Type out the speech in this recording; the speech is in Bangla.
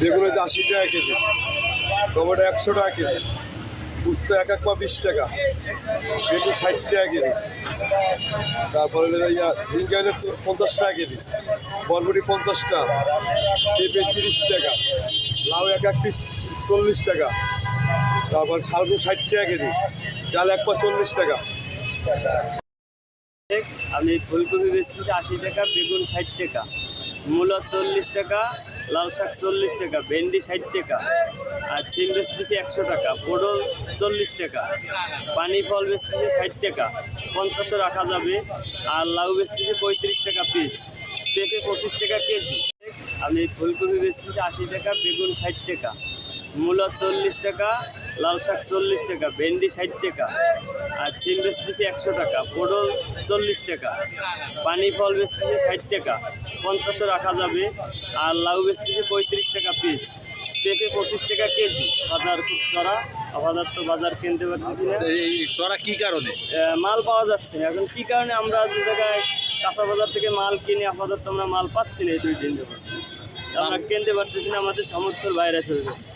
বেগুন হচ্ছে আশি টাকা কেজি। টমেটো একশো টাকা কেজি। পুস্ত এক এক পা বিশ টাকা। বেগুন ষাট টাকা কেজি। তারপরে ঝিঙ্গা পঞ্চাশ টাকা কেজি। বরবটি পঞ্চাশ টাকা। পেঁপে তিরিশ টাকা। লাউ এক এক পিস চল্লিশ টাকা। তারপর শালগুন ষাট টাকা কেজি। চাল এক পা চল্লিশ টাকা। আমি ফুলকপি বেচতেছি আশি টাকা, বেগুন ষাট টাকা। মূলা চল্লিশ টাকা লাল শাক চল্লিশ টাকা, ভেন্ডি ষাট টাকা, আর সিম বেচতেছি একশো টাকা, পটল চল্লিশ টাকা, পানি ফল বেচতেছি ষাট টাকা, পঞ্চাশও রাখা যাবে, আর লাউ বেচতেছি পঁয়ত্রিশ টাকা পিস পেঁপে পঁচিশ টাকা কেজি। আমি ফুলকপি বেচতেছি আশি টাকা, বেগুন ষাট টাকা, মূলা চল্লিশ টাকা, লাল শাক চল্লিশ টাকা, ভেন্ডি ষাট টাকা, আর সিম বেচতেছি একশো টাকা, পটল চল্লিশ টাকা, পানি ফল বেচতেছি ষাট টাকা পঞ্চাশও রাখা যাবে। আর লাউ বেচতেছে পঁয়ত্রিশ টাকা পিস পেঁপে পঁচিশ টাকা কেজি। বাজার খুব চড়া। বাজার তো বাজার কিনতে পারতেছি না। এই চড়া কী কারণে? মাল পাওয়া যাচ্ছে না। এখন কী কারণে আমরা যে জায়গায় কাঁচা বাজার থেকে মাল কিনে আপাতত আমরা মাল পাচ্ছি না এই দুই দিন ধরে আমরা কিনতে পারতেছি না আমাদের সামর্থ্যের বাইরে চলে যাচ্ছে।